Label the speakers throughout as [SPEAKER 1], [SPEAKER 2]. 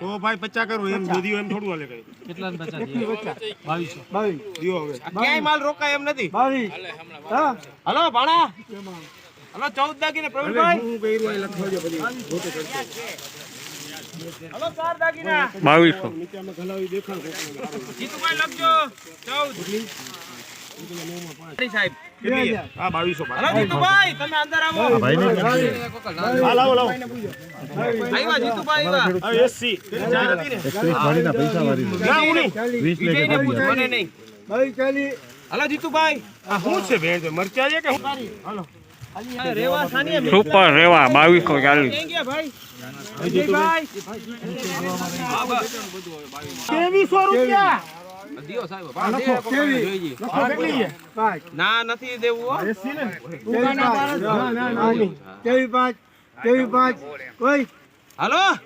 [SPEAKER 1] તો ભાઈ પચા કરું એમ જો એમ થોડું હાલે
[SPEAKER 2] પચાસ. બાવીસ,
[SPEAKER 1] હવે
[SPEAKER 3] ક્યાંય માલ રોકાય એમ નથી
[SPEAKER 2] બાવીસ.
[SPEAKER 3] હલો હલો ચૌદ દાગીને પ્રવીણભાઈ. હલો
[SPEAKER 4] બાવીસો
[SPEAKER 1] નીચે અમે ઘલાવી દેખાડ
[SPEAKER 3] જીતુભાઈ લખજો. ચૌદ. સાહેબ.
[SPEAKER 1] હા બાવીસો
[SPEAKER 3] હલો જીતુભાઈ તમે અંદર આવો.
[SPEAKER 1] હા લાવો લાવો.
[SPEAKER 3] આવ્યા જીતુભાઈ આવ્યા.
[SPEAKER 1] એસસી. નહીં.
[SPEAKER 3] હલો જીતુભાઈ.
[SPEAKER 1] આ શું છે ભેણ મરચા છે કે
[SPEAKER 3] હું એમ
[SPEAKER 4] સુપર રેવા બાવીસો ચાલીસ
[SPEAKER 1] ત્રેવીસો રૂપિયા?
[SPEAKER 3] દિયો સાહેબ
[SPEAKER 2] ત્રેવીસ.
[SPEAKER 1] લખો કેટલી છે
[SPEAKER 2] પાંચ.
[SPEAKER 3] ના નથી દેવું? હલો.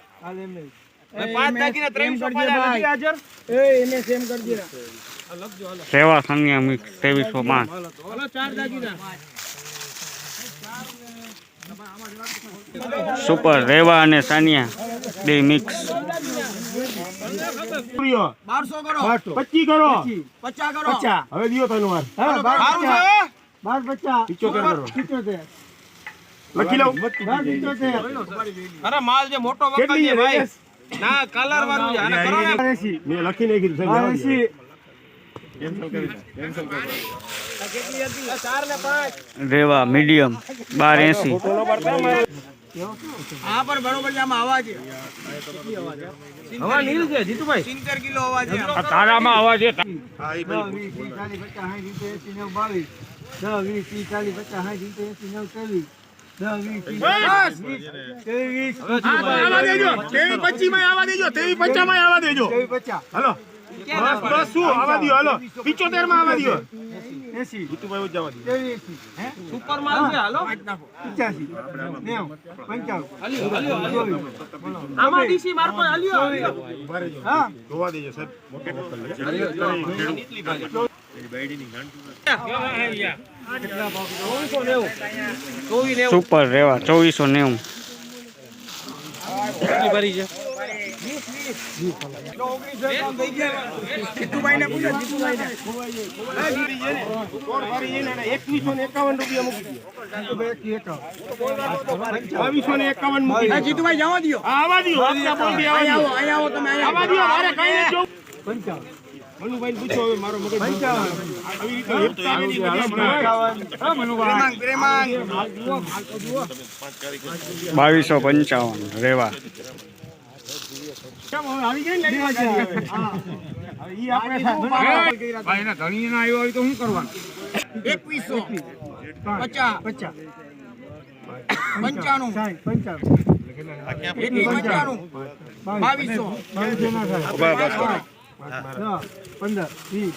[SPEAKER 4] રેવા સંજ્ઞા મિક્સ ત્રેવીસો પાંચ.
[SPEAKER 3] ચાર દાગીના.
[SPEAKER 4] સુપર રેવા અને સાનિયા બે મિક્સ.
[SPEAKER 2] બારસો.
[SPEAKER 1] પચી કરો.
[SPEAKER 2] પચીસ.
[SPEAKER 1] પચાસ હવે દિયો તને વાર.
[SPEAKER 2] બાર પચાસ.
[SPEAKER 1] પિચોતેર કરો.
[SPEAKER 2] પિચોતેર.
[SPEAKER 1] લખી લઉં
[SPEAKER 2] બાર પિચોતેર.
[SPEAKER 3] અરે માલ જે મોટો વખત છે
[SPEAKER 1] છે?
[SPEAKER 3] ભાઈ. ના કલર વાળું છે. આને કરો.
[SPEAKER 1] મેં લખી નાખી દીધું
[SPEAKER 2] બાર
[SPEAKER 1] સાહેબ, જવા
[SPEAKER 2] એંસી.
[SPEAKER 3] આ ચાર ને પાંચ.
[SPEAKER 4] રેવા મીડિયમ. બાર એસી
[SPEAKER 3] હવા નીલ છે જીતુભાઈ. સિત્તેર કિલો અવાજ
[SPEAKER 4] તારામાં અવાજ છે.
[SPEAKER 1] હા, તેવી પચી માં આવા દેજો. તેવી પચાસમાં આવા દેજો. હાલો. બસ બસ શું? આવા દ્યો હાલો. પિચોતેરમાં આવા દ્યો
[SPEAKER 2] એંસી,
[SPEAKER 1] જીતુભાઈ જવા દો.
[SPEAKER 2] ત્રેવીસ, એંસી,
[SPEAKER 3] સુપર માલ છે હાલો.
[SPEAKER 2] પચાસી, નેવું, પંચાવન, ચોવીસ.
[SPEAKER 3] આમાં ડીસી માર કોઈ હાલ્યો
[SPEAKER 1] ઊભા
[SPEAKER 2] હા,
[SPEAKER 1] જોવા દેજો સાહેબ. મોટે મોકલ
[SPEAKER 4] સુપર રેવા ચોવીસો નેવું.
[SPEAKER 3] ભરી છે?
[SPEAKER 1] એકવીસો ને એકાવન મૂકી
[SPEAKER 3] જીતુભાઈ જવા દો
[SPEAKER 1] આવા દો આવો. મારે કઈ
[SPEAKER 4] બાવીસો પંચાવન, રેવા
[SPEAKER 1] ગઈ ને લઈ
[SPEAKER 2] બે હજાર.
[SPEAKER 1] હા. હવે ઈ આપણે
[SPEAKER 2] પચાસ. બાવીસો. પંદર, વીસ,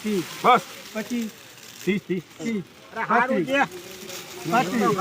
[SPEAKER 2] ત્રીસ,
[SPEAKER 1] બસ.
[SPEAKER 2] પચીસ,
[SPEAKER 1] ત્રીસ ત્રીસ.
[SPEAKER 2] ત્રીસ, પાંત્રીસ, પાંત્રીસ.